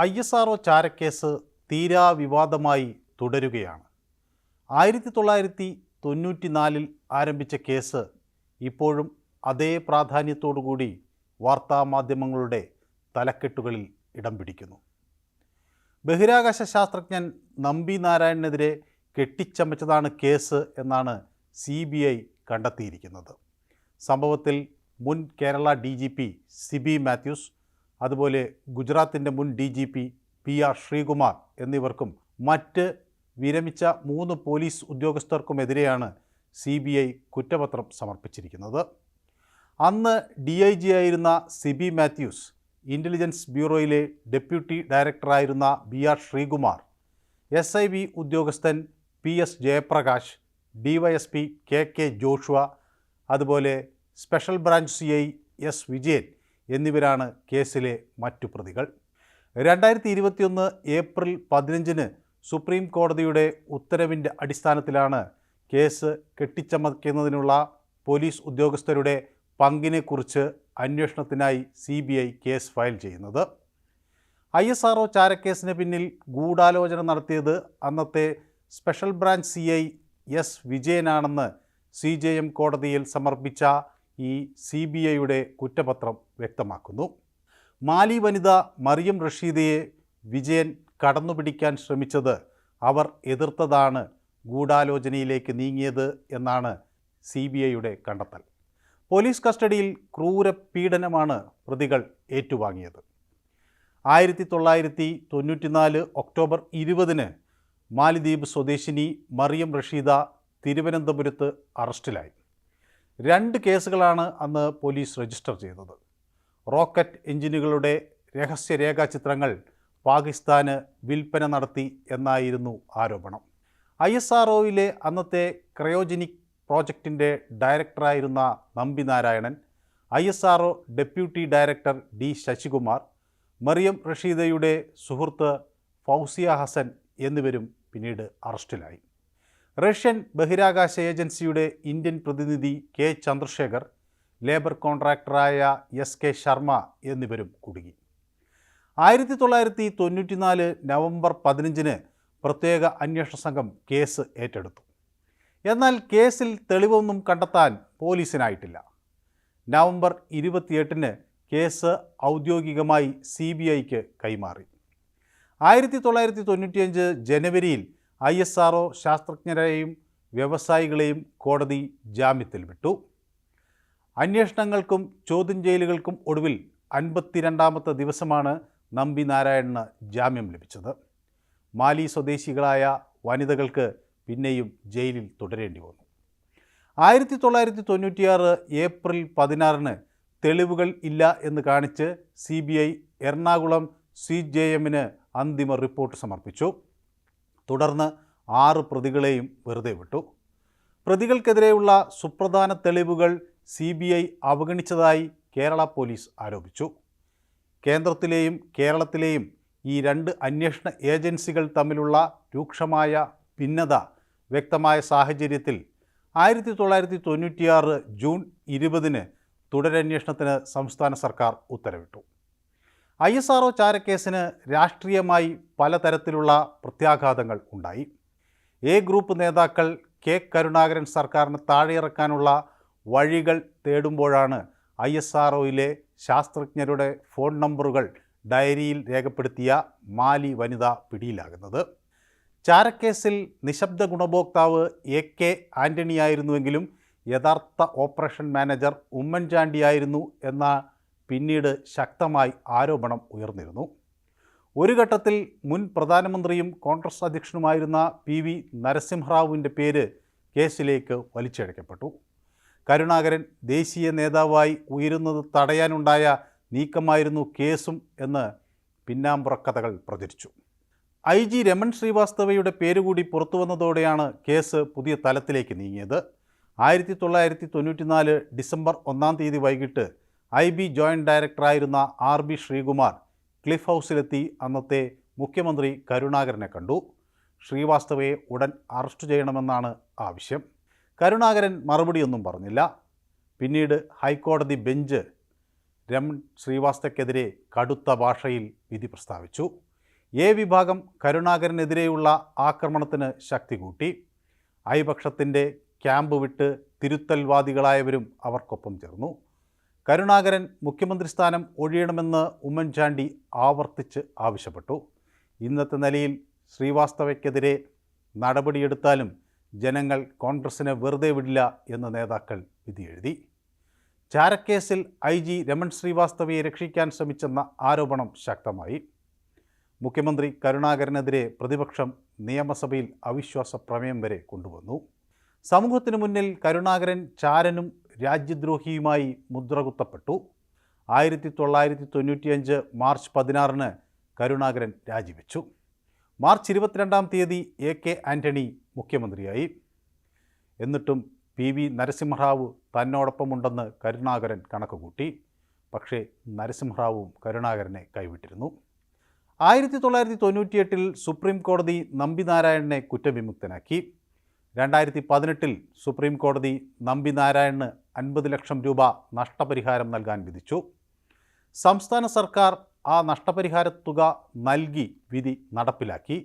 I S R O ചാരക്കേസ് തീരാ വിവാദമായി തുടരുകയാണ്. ആയിരത്തി തൊള്ളായിരത്തി തൊണ്ണൂറ്റി നാലിൽ ആരംഭിച്ച കേസ് ഇപ്പോഴും അതേ പ്രാധാന്യത്തോടുകൂടി വാർത്താമാധ്യമങ്ങളുടെ തലക്കെട്ടുകളിൽ ഇടം പിടിക്കുന്നു. ബഹിരാകാശ ശാസ്ത്രജ്ഞൻ നമ്പി നാരായണനെതിരെ കെട്ടിച്ചമച്ചതാണ് കേസ് എന്നാണ് സി ബി ഐ കണ്ടെത്തിയിരിക്കുന്നത്. സംഭവത്തിൽ മുൻ Kerala D G P Siby Mathews അതുപോലെ ഗുജറാത്തിന്റെ മുൻ D G P P R Sreekumar എന്നിവർക്കും മറ്റ് വിരമിച്ച മൂന്ന് പോലീസ് ഉദ്യോഗസ്ഥർക്കുമെതിരെയാണ് സി ബി ഐ കുറ്റപത്രം സമർപ്പിച്ചിരിക്കുന്നത്. അന്ന് ഡി ഐ ജി ആയിരുന്ന സിബി മാത്യൂസ് ഇന്റലിജൻസ് ബ്യൂറോയിലെ deputy ഡയറക്ടറായിരുന്ന B R Sreekumar S I B ഉദ്യോഗസ്ഥൻ P S Jayaprakash D Y S P K K Joshua അതുപോലെ special branch C I S Vijayan എന്നിവരാണ് കേസിലെ മറ്റു പ്രതികൾ. രണ്ടായിരത്തി ഇരുപത്തിയൊന്ന് ഏപ്രിൽ പതിനഞ്ചിന് സുപ്രീം കോടതിയുടെ ഉത്തരവിന്റെ അടിസ്ഥാനത്തിലാണ് കേസ് കെട്ടിച്ചമയ്ക്കുന്നതിനുള്ള പോലീസ് ഉദ്യോഗസ്ഥരുടെ പങ്കിനെക്കുറിച്ച് അന്വേഷണത്തിനായി C B I case file ചെയ്യുന്നത്. ഐ എസ് ആർ ഒ ചാരക്കേസിന് പിന്നിൽ ഗൂഢാലോചന നടത്തിയത് അന്നത്തെ special branch C I S വിജയനാണെന്ന് C J M കോടതിയിൽ സമർപ്പിച്ച ഈ സി ബി ഐയുടെ കുറ്റപത്രം വ്യക്തമാക്കുന്നു. മാലി വനിത മറിയം റഷീദയെ വിജയൻ കടന്നുപിടിക്കാൻ ശ്രമിച്ചത് അവർ എതിർത്തതാണ് ഗൂഢാലോചനയിലേക്ക് നീങ്ങിയത് എന്നാണ് സി ബി ഐയുടെ കണ്ടെത്തൽ. പോലീസ് കസ്റ്റഡിയിൽ ക്രൂര പീഡനമാണ് പ്രതികൾ ഏറ്റുവാങ്ങിയത്. ആയിരത്തി തൊള്ളായിരത്തി തൊണ്ണൂറ്റിനാല് ഒക്ടോബർ ഇരുപതിന് മാലിദ്വീപ് സ്വദേശിനി മറിയം റഷീദ തിരുവനന്തപുരത്ത് അറസ്റ്റിലായി. രണ്ട് കേസുകളാണ് അന്ന് പോലീസ് രജിസ്റ്റർ ചെയ്തത്. റോക്കറ്റ് എഞ്ചിനുകളുടെ രഹസ്യരേഖാ ചിത്രങ്ങൾ പാകിസ്ഥാന് വിൽപ്പന നടത്തി എന്നായിരുന്നു ആരോപണം. ഐ എസ് ആർ ഒയിലെ അന്നത്തെ ക്രയോജനിക് പ്രോജക്റ്റിന്റെ ഡയറക്ടറായിരുന്ന Nambi Narayanan I S R O deputy director D Sasikumar Mariam റഷീദയുടെ സുഹൃത്ത് ഫൗസിയ ഹസൻ എന്നിവരും പിന്നീട് അറസ്റ്റിലായി. റഷ്യൻ ബഹിരാകാശ ഏജൻസിയുടെ ഇന്ത്യൻ പ്രതിനിധി കെ ചന്ദ്രശേഖർ ലേബർ കോൺട്രാക്ടറായ എസ് കെ ശർമ്മ എന്നിവരും കുടുങ്ങി. ആയിരത്തി തൊള്ളായിരത്തി തൊണ്ണൂറ്റിനാല് നവംബർ പതിനഞ്ചിന് പ്രത്യേക അന്വേഷണ സംഘം കേസ് ഏറ്റെടുത്തു. എന്നാൽ കേസിൽ തെളിവൊന്നും കണ്ടെത്താൻ പോലീസിനായിട്ടില്ല. നവംബർ ഇരുപത്തിയെട്ടിന് കേസ് ഔദ്യോഗികമായി സി ബി ഐക്ക് കൈമാറി. ആയിരത്തി തൊള്ളായിരത്തി തൊണ്ണൂറ്റിയഞ്ച് ജനുവരിയിൽ ഐ എസ് ആർ ശാസ്ത്രജ്ഞരെയും വ്യവസായികളെയും കോടതി ജാമ്യത്തിൽ വിട്ടു. അന്വേഷണങ്ങൾക്കും ചോദ്യം ചെയ്യലുകൾക്കും ഒടുവിൽ അൻപത്തിരണ്ടാമത്തെ ദിവസമാണ് നമ്പി നാരായണന് ജാമ്യം ലഭിച്ചത്. മാലി സ്വദേശികളായ വനിതകൾക്ക് പിന്നെയും ജയിലിൽ തുടരേണ്ടി വന്നു. ആയിരത്തി തൊള്ളായിരത്തി തൊണ്ണൂറ്റിയാറ് ഏപ്രിൽ പതിനാറിന് തെളിവുകൾ ഇല്ല എന്ന് കാണിച്ച് C B I Ernakulam C J എമ്മിന് അന്തിമ റിപ്പോർട്ട് സമർപ്പിച്ചു. തുടർന്ന് ആറ് പ്രതികളെയും വെറുതെ വിട്ടു. പ്രതികൾക്കെതിരെയുള്ള സുപ്രധാന തെളിവുകൾ സി ബി ഐ അവഗണിച്ചതായി കേരള പോലീസ് ആരോപിച്ചു. കേന്ദ്രത്തിലെയും കേരളത്തിലെയും ഈ രണ്ട് അന്വേഷണ ഏജൻസികൾ തമ്മിലുള്ള രൂക്ഷമായ ഭിന്നത വ്യക്തമായ സാഹചര്യത്തിൽ ആയിരത്തി തൊള്ളായിരത്തി തൊണ്ണൂറ്റിയാറ് ജൂൺ ഇരുപതിന് തുടരന്വേഷണത്തിന് സംസ്ഥാന സർക്കാർ ഉത്തരവിട്ടു. ഐ എസ് ആർ ഒ ചാരക്കേസിന് രാഷ്ട്രീയമായി പലതരത്തിലുള്ള പ്രത്യാഘാതങ്ങൾ ഉണ്ടായി. എ ഗ്രൂപ്പ് നേതാക്കൾ കെ കരുണാകരൻ സർക്കാരിന് താഴെയിറക്കാനുള്ള വഴികൾ തേടുമ്പോഴാണ് ഐ എസ് ആർ ഒയിലെ ശാസ്ത്രജ്ഞരുടെ ഫോൺ നമ്പറുകൾ ഡയറിയിൽ രേഖപ്പെടുത്തിയ മാലി വനിത പിടിയിലാകുന്നത്. ചാരക്കേസിൽ നിശബ്ദ ഗുണഭോക്താവ് എ കെ ആന്റണിയായിരുന്നുവെങ്കിലും യഥാർത്ഥ ഓപ്പറേഷൻ മാനേജർ ഉമ്മൻചാണ്ടിയായിരുന്നു എന്ന പിന്നീട് ശക്തമായി ആരോപണം ഉയർന്നിരുന്നു. ഒരു ഘട്ടത്തിൽ മുൻ പ്രധാനമന്ത്രിയും കോൺഗ്രസ് അധ്യക്ഷനുമായിരുന്ന പി വി നരസിംഹറാവുവിന്റെ പേര് കേസിലേക്ക് വലിച്ചഴക്കപ്പെട്ടു. കരുണാകരൻ ദേശീയ നേതാവായി ഉയരുന്നത് തടയാനുണ്ടായ നീക്കമായിരുന്നു കേസും എന്ന് പിന്നാമ്പുറക്കഥകൾ പ്രചരിച്ചു. ഐ ജി രമൺ ശ്രീവാസ്തവയുടെ പേരുകൂടി പുറത്തു വന്നതോടെയാണ് കേസ് പുതിയ തലത്തിലേക്ക് നീങ്ങിയത്. ആയിരത്തി തൊള്ളായിരത്തി തൊണ്ണൂറ്റിനാല് ഡിസംബർ ഒന്നാം തീയതി വൈകിട്ട് ഐ ബി ജോയിന്റ് ഡയറക്ടറായിരുന്ന ആർ ബി ശ്രീകുമാർ ക്ലിഫ് ഹൗസിലെത്തി അന്നത്തെ മുഖ്യമന്ത്രി കരുണാകരനെ കണ്ടു. ശ്രീവാസ്തവയെ ഉടൻ അറസ്റ്റ് ചെയ്യണമെന്നാണ് ആവശ്യം. കരുണാകരൻ മറുപടിയൊന്നും പറഞ്ഞില്ല. പിന്നീട് ഹൈക്കോടതി ബെഞ്ച് രമൺ ശ്രീവാസ്തവയ്ക്കെതിരെ കടുത്ത ഭാഷയിൽ വിധി പ്രസ്താവിച്ചു. എ വിഭാഗം കരുണാകരനെതിരെയുള്ള ആക്രമണത്തിന് ശക്തി കൂട്ടി. ഐപക്ഷത്തിന്റെ ക്യാമ്പ് വിട്ട് തിരുത്തൽവാദികളായവരും അവർക്കൊപ്പം ചേർന്നു. കരുണാകരൻ മുഖ്യമന്ത്രി സ്ഥാനം ഒഴിയണമെന്ന് ഉമ്മൻചാണ്ടി ആവർത്തിച്ച് ആവശ്യപ്പെട്ടു. ഇന്നത്തെ നിലയിൽ ശ്രീവാസ്തവയ്ക്കെതിരെ നടപടിയെടുത്താലും ജനങ്ങൾ കോൺഗ്രസിനെ വെറുതെ വിടില്ല എന്ന് നേതാക്കൾ വിധിയെഴുതി. ചാരക്കേസിൽ ഐ ജി രമൺ ശ്രീവാസ്തവയെ രക്ഷിക്കാൻ ശ്രമിച്ചെന്ന ആരോപണം ശക്തമായി. മുഖ്യമന്ത്രി കരുണാകരനെതിരെ പ്രതിപക്ഷം നിയമസഭയിൽ അവിശ്വാസ പ്രമേയം വരെ കൊണ്ടുവന്നു. സമൂഹത്തിനു മുന്നിൽ കരുണാകരൻ ചാരനും രാജ്യദ്രോഹിയുമായി മുദ്രകുത്തപ്പെട്ടു. ആയിരത്തി തൊള്ളായിരത്തി തൊണ്ണൂറ്റിയഞ്ച് മാർച്ച് പതിനാറിന് കരുണാകരൻ രാജിവെച്ചു. മാർച്ച് ഇരുപത്തിരണ്ടാം തീയതി എ കെ ആന്റണി മുഖ്യമന്ത്രിയായി. എന്നിട്ടും പി വി നരസിംഹറാവു തന്നോടൊപ്പമുണ്ടെന്ന് കരുണാകരൻ കണക്കുകൂട്ടി. പക്ഷേ നരസിംഹറാവുവും കരുണാകരനെ കൈവിട്ടിരുന്നു. ആയിരത്തി തൊള്ളായിരത്തി തൊണ്ണൂറ്റിയെട്ടിൽ സുപ്രീം കോടതി നമ്പിനാരായണനെ കുറ്റവിമുക്തനാക്കി. രണ്ടായിരത്തി പതിനെട്ടിൽ സുപ്രീം കോടതി നമ്പിനാരായണന് അൻപത് ലക്ഷം രൂപ നഷ്ടപരിഹാരം നൽകാൻ വിധിച്ചു. സംസ്ഥാന സർക്കാർ ആ നഷ്ടപരിഹാര തുക നൽകി വിധി നടപ്പിലാക്കി.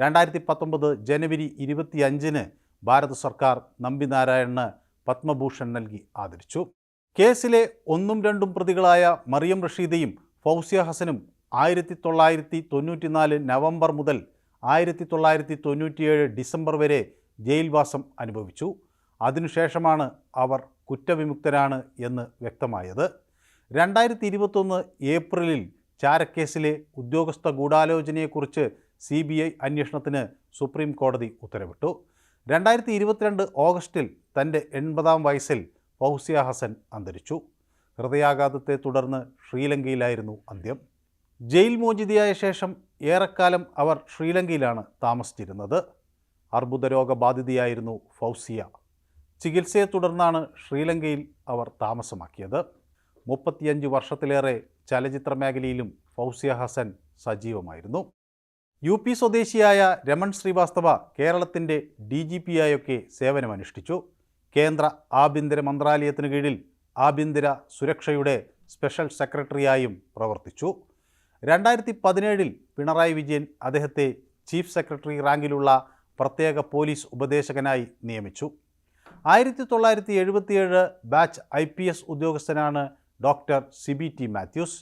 രണ്ടായിരത്തി പത്തൊമ്പത് ജനുവരി ഇരുപത്തിയഞ്ചിന് ഭാരത സർക്കാർ നമ്പിനാരായണന് പത്മഭൂഷൺ നൽകി ആദരിച്ചു. കേസിലെ ഒന്നും രണ്ടും പ്രതികളായ മറിയം റഷീദയും ഫൗസിയ ഹസനും ആയിരത്തി തൊള്ളായിരത്തി തൊണ്ണൂറ്റിനാല് നവംബർ മുതൽ ആയിരത്തി തൊള്ളായിരത്തി തൊണ്ണൂറ്റിയേഴ് ഡിസംബർ വരെ ജയിൽവാസം അനുഭവിച്ചു. അതിനുശേഷമാണ് അവർ കുറ്റവിമുക്തരാണ് എന്ന് വ്യക്തമായത്. രണ്ടായിരത്തി ഇരുപത്തൊന്ന് ഏപ്രിലിൽ ചാരക്കേസിലെ ഉദ്യോഗസ്ഥ ഗൂഢാലോചനയെക്കുറിച്ച് സി ബി ഐ അന്വേഷണത്തിന് സുപ്രീം കോടതി ഉത്തരവിട്ടു. രണ്ടായിരത്തി ഇരുപത്തിരണ്ട് ഓഗസ്റ്റിൽ തന്റെ എൺപതാം വയസ്സിൽ ഫൗസിയ ഹസൻ അന്തരിച്ചു. ഹൃദയാഘാതത്തെ തുടർന്ന് ശ്രീലങ്കയിലായിരുന്നു അന്ത്യം. ജയിൽ മോചിതയായ ശേഷം ഏറെക്കാലം അവർ ശ്രീലങ്കയിലാണ് താമസിച്ചിരുന്നത്. അർബുദരോഗബാധിതയായിരുന്നു ഫൗസിയ. ചികിത്സയെ തുടർന്നാണ് ശ്രീലങ്കയിൽ അവർ താമസമാക്കിയത്. മുപ്പത്തിയഞ്ച് വർഷത്തിലേറെ ചലച്ചിത്ര മേഖലയിലും ഫൗസിയ ഹസൻ സജീവമായിരുന്നു. യു പി സ്വദേശിയായ രമൺ ശ്രീവാസ്തവ കേരളത്തിന്റെ ഡി ജി പി ആയൊക്കെ സേവനമനുഷ്ഠിച്ചു. കേന്ദ്ര ആഭ്യന്തര മന്ത്രാലയത്തിന് കീഴിൽ ആഭ്യന്തര സുരക്ഷയുടെ സ്പെഷ്യൽ സെക്രട്ടറിയായും പ്രവർത്തിച്ചു. രണ്ടായിരത്തി പതിനേഴിൽ പിണറായി വിജയൻ അദ്ദേഹത്തെ ചീഫ് സെക്രട്ടറി റാങ്കിലുള്ള പ്രത്യേക പോലീസ് ഉപദേശകനായി നിയമിച്ചു. ആയിരത്തി തൊള്ളായിരത്തി എഴുപത്തിയേഴ് ബാച്ച് ഐ പി എസ് ഉദ്യോഗസ്ഥനാണ് ഡോക്ടർ സിബി ടി മാത്യൂസ്.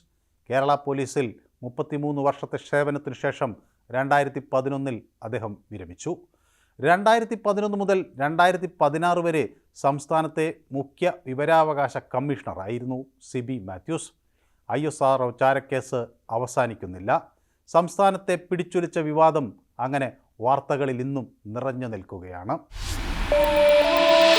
കേരള പോലീസിൽ മുപ്പത്തിമൂന്ന് വർഷത്തെ സേവനത്തിനു ശേഷം രണ്ടായിരത്തി പതിനൊന്നിൽ അദ്ദേഹം വിരമിച്ചു. രണ്ടായിരത്തി പതിനൊന്ന് മുതൽ രണ്ടായിരത്തി പതിനാറ് വരെ സംസ്ഥാനത്തെ മുഖ്യ വിവരാവകാശ കമ്മീഷണറായിരുന്നു Siby Mathews. I S R ചാരക്കേസ് അവസാനിക്കുന്നില്ല. സംസ്ഥാനത്തെ പിടിച്ചുലിച്ച വിവാദം അങ്ങനെ വാർത്തകളിൽ ഇന്നും നിറഞ്ഞു നിൽക്കുകയാണ്.